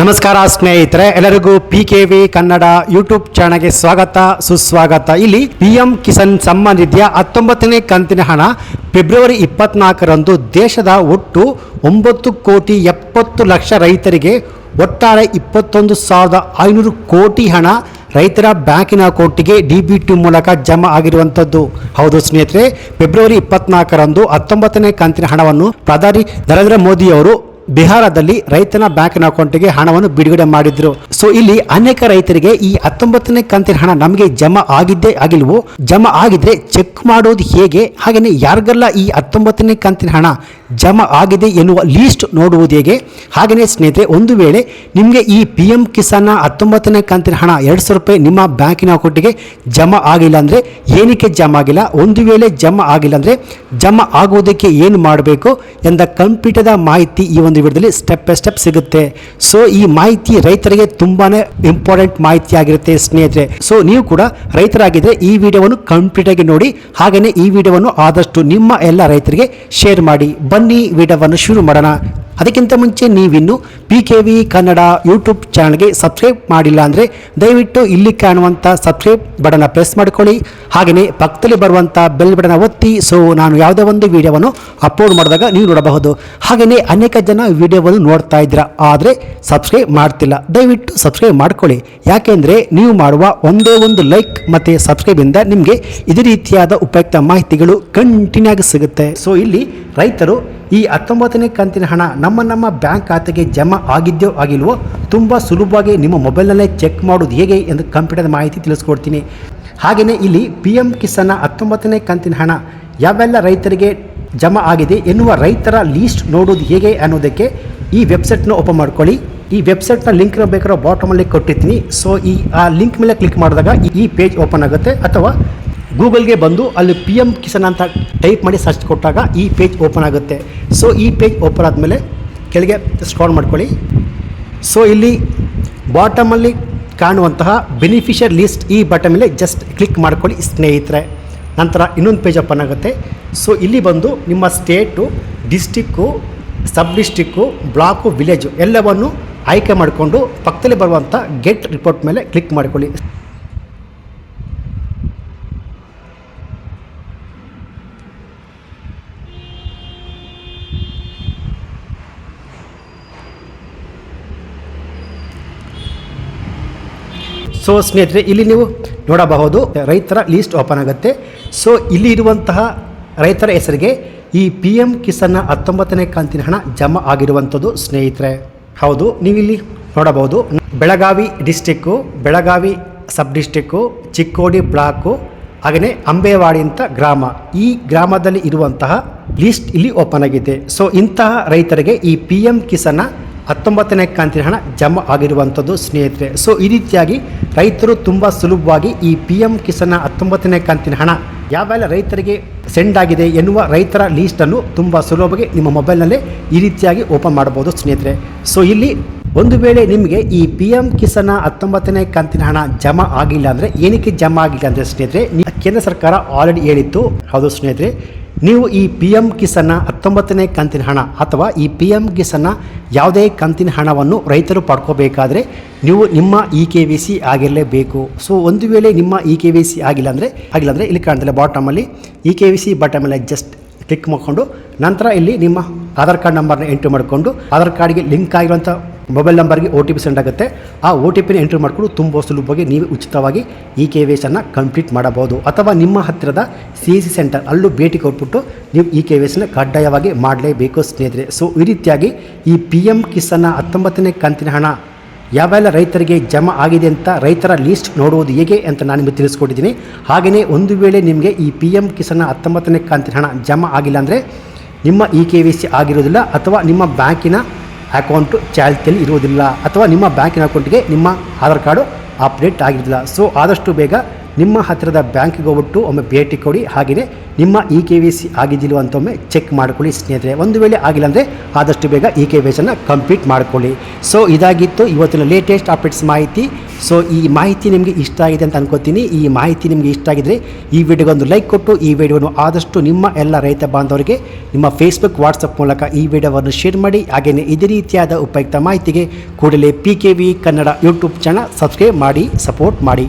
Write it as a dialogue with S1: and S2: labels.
S1: ನಮಸ್ಕಾರ ಸ್ನೇಹಿತರೆ, ಎಲ್ಲರಿಗೂ P K V Kannada YouTube ಚಾನಲ್ಗೆ ಸ್ವಾಗತ, ಸುಸ್ವಾಗತ. ಇಲ್ಲಿ ಪಿ ಎಂ ಕಿಸಾನ್ ಸಮ್ಮಾನ್ ನಿಧಿಯ ಹತ್ತೊಂಬತ್ತನೇ ಕಂತಿನ ಹಣ ಫೆಬ್ರವರಿ ಇಪ್ಪತ್ನಾಲ್ಕರಂದು ದೇಶದ ಒಟ್ಟು ಒಂಬತ್ತು ಕೋಟಿ ಎಪ್ಪತ್ತು ಲಕ್ಷ ರೈತರಿಗೆ ಒಟ್ಟಾರೆ ಇಪ್ಪತ್ತೊಂದು ಸಾವಿರದ ಐನೂರು ಕೋಟಿ ಹಣ ರೈತರ ಬ್ಯಾಂಕಿನ ಅಕೌಂಟಿಗೆ ಡಿ ಬಿ ಟಿ ಮೂಲಕ ಜಮಾ ಆಗಿರುವಂಥದ್ದು. ಹೌದು ಸ್ನೇಹಿತರೆ, ಫೆಬ್ರವರಿ ಇಪ್ಪತ್ನಾಲ್ಕರಂದು ಹತ್ತೊಂಬತ್ತನೇ ಕಂತಿನ ಹಣವನ್ನು ಪ್ರಧಾನಿ ನರೇಂದ್ರ ಮೋದಿ ಅವರು ಬಿಹಾರದಲ್ಲಿ ರೈತನ ಬ್ಯಾಂಕ್ನ ಅಕೌಂಟಿಗೆ ಹಣವನ್ನು ಬಿಡುಗಡೆ ಮಾಡಿದ್ರು. ಸೊ ಇಲ್ಲಿ ಅನೇಕ ರೈತರಿಗೆ ಈ ಹತ್ತೊಂಬತ್ತನೇ ಕಂತಿನ ಹಣ ನಮಗೆ ಜಮಾ ಆಗಿದ್ದೇ ಆಗಿಲ್ವೋ? ಜಮಾ ಆಗಿದ್ರೆ ಚೆಕ್ ಮಾಡೋದು ಹೇಗೆ? ಹಾಗೆಯೇ ಯಾರಿಗೆಲ್ಲ ಈ ಹತ್ತೊಂಬತ್ತನೇ ಕಂತಿನ ಹಣ ಜಮಾ ಆಗಿದೆ ಎನ್ನುವ ಲೀಸ್ಟ್ ನೋಡುವುದು ಹೇಗೆ? ಹಾಗೆಯೇ ಸ್ನೇಹಿತರೆ, ಒಂದು ವೇಳೆ ನಿಮಗೆ ಈ ಪಿ ಎಂ ಕಿಸಾನ್ ಹತ್ತೊಂಬತ್ತನೇ ಕಂತಿನ ಹಣ ಎರಡು ಸಾವಿರ ರೂಪಾಯಿ ನಿಮ್ಮ ಬ್ಯಾಂಕಿನ ಅಕೌಂಟಿಗೆ ಜಮಾ ಆಗಿಲ್ಲ ಅಂದರೆ ಏನಕ್ಕೆ ಜಮಾ ಆಗಿಲ್ಲ? ಒಂದು ವೇಳೆ ಜಮಾ ಆಗಿಲ್ಲ ಅಂದರೆ ಜಮಾ ಆಗುವುದಕ್ಕೆ ಏನು ಮಾಡಬೇಕು ಎಂದ ಕಂಪ್ಯೂಟರ್ದ ಮಾಹಿತಿ ಈ ಒಂದು ವಿಡಿಯೋದಲ್ಲಿ ಸ್ಟೆಪ್ ಬೈ ಸ್ಟೆಪ್ ಸಿಗುತ್ತೆ. ಸೊ ಈ ಮಾಹಿತಿ ರೈತರಿಗೆ ತುಂಬಾ ಇಂಪಾರ್ಟೆಂಟ್ ಮಾಹಿತಿ ಆಗಿರುತ್ತೆ ಸ್ನೇಹಿತರೆ. ಸೊ ನೀವು ಕೂಡ ರೈತರಾಗಿದ್ದರೆ ಈ ವಿಡಿಯೋವನ್ನು ಕಂಪ್ಲೀಟ್ ಆಗಿ ನೋಡಿ. ಹಾಗೆಯೇ ಈ ವಿಡಿಯೋವನ್ನು ಆದಷ್ಟು ನಿಮ್ಮ ಎಲ್ಲ ರೈತರಿಗೆ ಶೇರ್ ಮಾಡಿ. ಬನ್ನಿ, ವಿಡಿಯೋವನ್ನು ಶುರು ಮಾಡೋಣ. ಅದಕ್ಕಿಂತ ಮುಂಚೆ ನೀವಿನ್ನು P K V Kannada YouTube ಚಾನಲ್ಗೆ ಸಬ್ಸ್ಕ್ರೈಬ್ ಮಾಡಿಲ್ಲ ಅಂದರೆ ದಯವಿಟ್ಟು ಇಲ್ಲಿ ಕಾಣುವಂಥ ಸಬ್ಸ್ಕ್ರೈಬ್ ಬಟನ್ನ ಪ್ರೆಸ್ ಮಾಡ್ಕೊಳ್ಳಿ. ಹಾಗೆಯೇ ಪಕ್ಕದಲ್ಲಿ ಬರುವಂಥ ಬೆಲ್ ಬಟನ್ನ ಒತ್ತಿ. ಸೊ ನಾನು ಯಾವುದೇ ಒಂದು ವಿಡಿಯೋವನ್ನು ಅಪ್ಲೋಡ್ ಮಾಡಿದಾಗ ನೀವು ನೋಡಬಹುದು. ಹಾಗೆಯೇ ಅನೇಕ ಜನ ವಿಡಿಯೋವನ್ನು ನೋಡ್ತಾ ಇದ್ದೀರಾ. ಆದರೆ ಸಬ್ಸ್ಕ್ರೈಬ್ ಮಾಡ್ತಿಲ್ಲ. ದಯವಿಟ್ಟು ಸಬ್ಸ್ಕ್ರೈಬ್ ಮಾಡ್ಕೊಳ್ಳಿ. ಯಾಕೆಂದರೆ ನೀವು ಮಾಡುವ ಒಂದೇ ಒಂದು ಲೈಕ್ ಮತ್ತು ಸಬ್ಸ್ಕ್ರೈಬಿಂದ ನಿಮಗೆ ಇದೇ ರೀತಿಯಾದ ಉಪಯುಕ್ತ ಮಾಹಿತಿಗಳು ಕಂಟಿನ್ಯೂ ಆಗಿ ಸಿಗುತ್ತೆ. ಸೊ ಇಲ್ಲಿ ರೈತರು ಈ ಹತ್ತೊಂಬತ್ತನೇ ಕಂತಿನ ಹಣ ನಮ್ಮ ನಮ್ಮ ಬ್ಯಾಂಕ್ ಖಾತೆಗೆ ಜಮಾ ಆಗಿದ್ಯೋ ಆಗಿಲ್ವೋ ತುಂಬ ಸುಲಭವಾಗಿ ನಿಮ್ಮ ಮೊಬೈಲ್ನಲ್ಲೇ ಚೆಕ್ ಮಾಡೋದು ಹೇಗೆ ಎಂದು ಕಂಪ್ಯೂಟರ್ ಮಾಹಿತಿ ತಿಳಿಸ್ಕೊಡ್ತೀನಿ. ಹಾಗೆಯೇ ಇಲ್ಲಿ ಪಿ ಎಂ ಕಿಸಾನ್ನ ಹತ್ತೊಂಬತ್ತನೇ ಕಂತಿನ ಹಣ ಯಾವೆಲ್ಲ ರೈತರಿಗೆ ಜಮಾ ಆಗಿದೆ ಎನ್ನುವ ರೈತರ ಲೀಸ್ಟ್ ನೋಡೋದು ಹೇಗೆ ಅನ್ನೋದಕ್ಕೆ ಈ ವೆಬ್ಸೈಟ್ನ ಓಪನ್ ಮಾಡ್ಕೊಳ್ಳಿ. ಈ ವೆಬ್ಸೈಟ್ನ ಲಿಂಕ್ ಬೇಕಾದ್ರೆ ಬಾಟಮಲ್ಲಿ ಕೊಟ್ಟಿರ್ತೀನಿ. ಸೊ ಈ, ಆ ಲಿಂಕ್ ಮೇಲೆ ಕ್ಲಿಕ್ ಮಾಡಿದಾಗ ಈ ಪೇಜ್ ಓಪನ್ ಆಗುತ್ತೆ ಅಥವಾ ಗೂಗಲ್ಗೆ ಬಂದು ಅಲ್ಲಿ ಪಿ ಎಂ ಕಿಸಾನ್ ಅಂತ ಟೈಪ್ ಮಾಡಿ ಸರ್ಚ್ ಕೊಟ್ಟಾಗ ಈ ಪೇಜ್ ಓಪನ್ ಆಗುತ್ತೆ. ಸೊ, ಈ ಪೇಜ್ ಓಪನ್ ಆದಮೇಲೆ ಕೆಳಗೆ ಸ್ಕ್ರಾಲ್ ಮಾಡ್ಕೊಳ್ಳಿ. ಸೊ, ಇಲ್ಲಿ ಬಾಟಮಲ್ಲಿ ಕಾಣುವಂತಹ ಬೆನಿಫಿಷಿಯರ್ ಲಿಸ್ಟ್ ಈ ಬಟನ್ ಮೇಲೆ ಜಸ್ಟ್ ಕ್ಲಿಕ್ ಮಾಡ್ಕೊಳ್ಳಿ ಸ್ನೇಹಿತರೆ. ನಂತರ ಇನ್ನೊಂದು ಪೇಜ್ ಓಪನ್ ಆಗುತ್ತೆ. ಸೊ, ಇಲ್ಲಿ ಬಂದು ನಿಮ್ಮ state district sub district block village ಎಲ್ಲವನ್ನು ಆಯ್ಕೆ ಮಾಡಿಕೊಂಡು ಪಕ್ಕದಲ್ಲಿ ಬರುವಂಥ ಗೆಟ್ ರಿಪೋರ್ಟ್ ಮೇಲೆ ಕ್ಲಿಕ್ ಮಾಡಿಕೊಳ್ಳಿ. ಸೊ ಸ್ನೇಹಿತರೆ, ಇಲ್ಲಿ ನೀವು ನೋಡಬಹುದು, ರೈತರ ಲೀಸ್ಟ್ ಓಪನ್ ಆಗುತ್ತೆ. ಸೊ ಇಲ್ಲಿ ಇರುವಂತಹ ರೈತರ ಹೆಸರಿಗೆ ಈ ಪಿ ಎಂ ಕಿಸಾನ್ನ ಹತ್ತೊಂಬತ್ತನೇ ಕಂತಿನ ಹಣ ಜಮಾ ಆಗಿರುವಂಥದ್ದು, ಸ್ನೇಹಿತರೆ. ಹೌದು, ನೀವಿಲ್ಲಿ ನೋಡಬಹುದು. Belagavi district Belagavi sub district Chikkodi block ಹಾಗೆಯೇ ಅಂಬೇವಾಡಿ ಅಂತ ಗ್ರಾಮ. ಈ ಗ್ರಾಮದಲ್ಲಿ ಇರುವಂತಹ ಲೀಸ್ಟ್ ಇಲ್ಲಿ ಓಪನ್ ಆಗಿದೆ ಸೊ ಇಂತಹ ರೈತರಿಗೆ ಈ ಪಿ ಎಂ ಕಿಸಾನ್ನ ಹತ್ತೊಂಬತ್ತನೇ ಕಂತಿನ ಹಣ ಜಮಾ ಆಗಿರುವಂಥದ್ದು, ಸ್ನೇಹಿತರೆ. ಸೊ ಈ ರೀತಿಯಾಗಿ ರೈತರು ತುಂಬ ಸುಲಭವಾಗಿ ಈ ಪಿ ಎಂ ಕಿಸಾನ್ ಹತ್ತೊಂಬತ್ತನೇ ಕಂತಿನ ಹಣ ಯಾವೆಲ್ಲ ರೈತರಿಗೆ ಸೆಂಡ್ ಆಗಿದೆ ಎನ್ನುವ ರೈತರ ಲೀಸ್ಟನ್ನು ತುಂಬ ಸುಲಭವಾಗಿ ನಿಮ್ಮ ಮೊಬೈಲ್ನಲ್ಲೇ ಈ ರೀತಿಯಾಗಿ ಓಪನ್ ಮಾಡಬಹುದು, ಸ್ನೇಹಿತರೆ. ಸೊ ಇಲ್ಲಿ ಒಂದು ವೇಳೆ ನಿಮಗೆ ಈ ಪಿ ಎಂ ಕಿಸಾನ್ ಹತ್ತೊಂಬತ್ತನೇ ಕಂತಿನ ಹಣ ಜಮಾ ಆಗಿಲ್ಲ ಅಂದರೆ ಏನಕ್ಕೆ ಜಮಾ ಆಗಿಲ್ಲ ಅಂದರೆ ಸ್ನೇಹಿತರೆ ಕೇಂದ್ರ ಸರ್ಕಾರ ಆಲ್ರೆಡಿ ಹೇಳಿತ್ತು. ಹೌದು ಸ್ನೇಹಿತರೆ, ನೀವು ಈ ಪಿ ಎಂ ಕಿಸಾನ್ ಹತ್ತೊಂಬತ್ತನೇ ಕಂತಿನ ಹಣ ಅಥವಾ ಈ ಪಿ ಎಂ ಕಿಸಾನ್ ಯಾವುದೇ ಕಂತಿನ ಹಣವನ್ನು ರೈತರು ಪಡ್ಕೋಬೇಕಾದ್ರೆ ನೀವು ನಿಮ್ಮ ಇ ಕೆ ವಿ ಸಿ ಆಗಿರಲೇಬೇಕು. ಸೊ ಒಂದು ವೇಳೆ ನಿಮ್ಮ ಇ ಕೆ ವಿ ಸಿ ಆಗಿಲ್ಲ ಅಂದರೆ ಆಗಿಲ್ಲ ಅಂದರೆ ಇಲ್ಲಿ ಕಾಣ್ತಿಲ್ಲ ಬಾಟಮಲ್ಲಿ E K Y C button ಮೇಲೆ ಜಸ್ಟ್ ಕ್ಲಿಕ್ ಮಾಡಿಕೊಂಡು ನಂತರ ಇಲ್ಲಿ ನಿಮ್ಮ ಆಧಾರ್ ಕಾರ್ಡ್ ನಂಬರ್ನ ಎಂಟ್ರಿ ಮಾಡಿಕೊಂಡು ಆಧಾರ್ ಕಾರ್ಡ್ಗೆ ಲಿಂಕ್ ಆಗಿರುವಂಥ ಮೊಬೈಲ್ ನಂಬರ್ಗೆ ಒ ಟಿ ಪಿ ಸೆಂಡ್ ಆಗುತ್ತೆ. ಆ ಒ ಟಿ ಪಿನ ಎಂಟ್ರಿ ಮಾಡಿಕೊಂಡು ತುಂಬ ಸುಲಭವಾಗಿ ನೀವು ಉಚಿತವಾಗಿ ಈ ಕೆ ವಿ ಎಸನ್ನು ಕಂಪ್ಲೀಟ್ ಮಾಡಬಹುದು. ಅಥವಾ ನಿಮ್ಮ ಹತ್ತಿರದ ಸಿ ಸಿ ಸೆಂಟರ್ ಅಲ್ಲೂ ಭೇಟಿ ಕೊಟ್ಬಿಟ್ಟು ನೀವು ಈ ಕೆ ವಿ ಎಸ್ನ ಕಡ್ಡಾಯವಾಗಿ ಮಾಡಲೇಬೇಕು ಸ್ನೇಹಿತರೆ. ಸೊ ಈ ರೀತಿಯಾಗಿ ಈ ಪಿ ಎಂ ಕಿಸನ್ನ ಹತ್ತೊಂಬತ್ತನೇ ಕಂತಿನ ಹಣ ಯಾವೆಲ್ಲ ರೈತರಿಗೆ ಜಮಾ ಆಗಿದೆ ಅಂತ ರೈತರ ಲೀಸ್ಟ್ ನೋಡುವುದು ಹೇಗೆ ಅಂತ ನಾನು ನಿಮಗೆ ತಿಳಿಸ್ಕೊಟ್ಟಿದ್ದೀನಿ. ಹಾಗೆಯೇ ಒಂದು ವೇಳೆ ನಿಮಗೆ ಈ ಪಿ ಎಂ ಕಿಸನ್ನ ಹತ್ತೊಂಬತ್ತನೇ ಕಂತಿನ ಹಣ ಜಮಾ ಆಗಿಲ್ಲ ಅಂದರೆ ನಿಮ್ಮ ಇ ಕೆ ವಿ ಸಿ ಆಗಿರೋದಿಲ್ಲ ಅಥವಾ ನಿಮ್ಮ ಬ್ಯಾಂಕಿನ ಅಕೌಂಟು ಚಾಲ್ತಿಯಲ್ಲಿ ಇರುವುದಿಲ್ಲ ಅಥವಾ ನಿಮ್ಮ ಬ್ಯಾಂಕಿನ ಅಕೌಂಟಿಗೆ ನಿಮ್ಮ ಆಧಾರ್ ಕಾರ್ಡು ಅಪ್ಡೇಟ್ ಆಗಿರಲಿಲ್ಲ ಸೊ ಆದಷ್ಟು ಬೇಗ ನಿಮ್ಮ ಹತ್ತಿರದ ಬ್ಯಾಂಕ್ಗೆ ಹೋಗ್ಬಿಟ್ಟು ಒಮ್ಮೆ ಭೇಟಿ ಕೊಡಿ. ಹಾಗೆಯೇ ನಿಮ್ಮ ಇ ಕೆ ವಿ ಸಿ ಆಗಿದ್ದಿಲ್ಲ ಅಂತ ಒಮ್ಮೆ ಚೆಕ್ ಮಾಡ್ಕೊಳ್ಳಿ ಸ್ನೇಹಿತರೆ. ಒಂದು ವೇಳೆ ಆಗಿಲ್ಲ ಅಂದರೆ ಆದಷ್ಟು ಬೇಗ ಇ ಕೆ ವಿ ಸನ್ನು ಕಂಪ್ಲೀಟ್ ಮಾಡ್ಕೊಳ್ಳಿ. ಸೊ, ಇದಾಗಿತ್ತು ಇವತ್ತಿನ ಲೇಟೆಸ್ಟ್ ಅಪ್ಡೇಟ್ಸ್ ಮಾಹಿತಿ. ಸೊ, ಈ ಮಾಹಿತಿ ನಿಮಗೆ ಇಷ್ಟ ಆಗಿದೆ ಅಂತ ಅನ್ಕೋತೀನಿ. ಈ ಮಾಹಿತಿ ನಿಮಗೆ ಇಷ್ಟ ಆಗಿದ್ರೆ ಈ ವಿಡಿಯೋಗೆ ಒಂದು ಲೈಕ್ ಕೊಟ್ಟು, ಈ ವಿಡಿಯೋವನ್ನು ಆದಷ್ಟು ನಿಮ್ಮ ಎಲ್ಲ ರೈತ ಬಾಂಧವರಿಗೆ ನಿಮ್ಮ ಫೇಸ್ಬುಕ್ ವಾಟ್ಸಪ್ ಮೂಲಕ ಈ ವಿಡಿಯೋವನ್ನು ಶೇರ್ ಮಾಡಿ. ಹಾಗೆಯೇ ಇದೇ ರೀತಿಯಾದ ಉಪಯುಕ್ತ ಮಾಹಿತಿಗೆ ಕೂಡಲೇ P K V Kannada YouTube channel subscribe ಮಾಡಿ ಸಪೋರ್ಟ್ ಮಾಡಿ.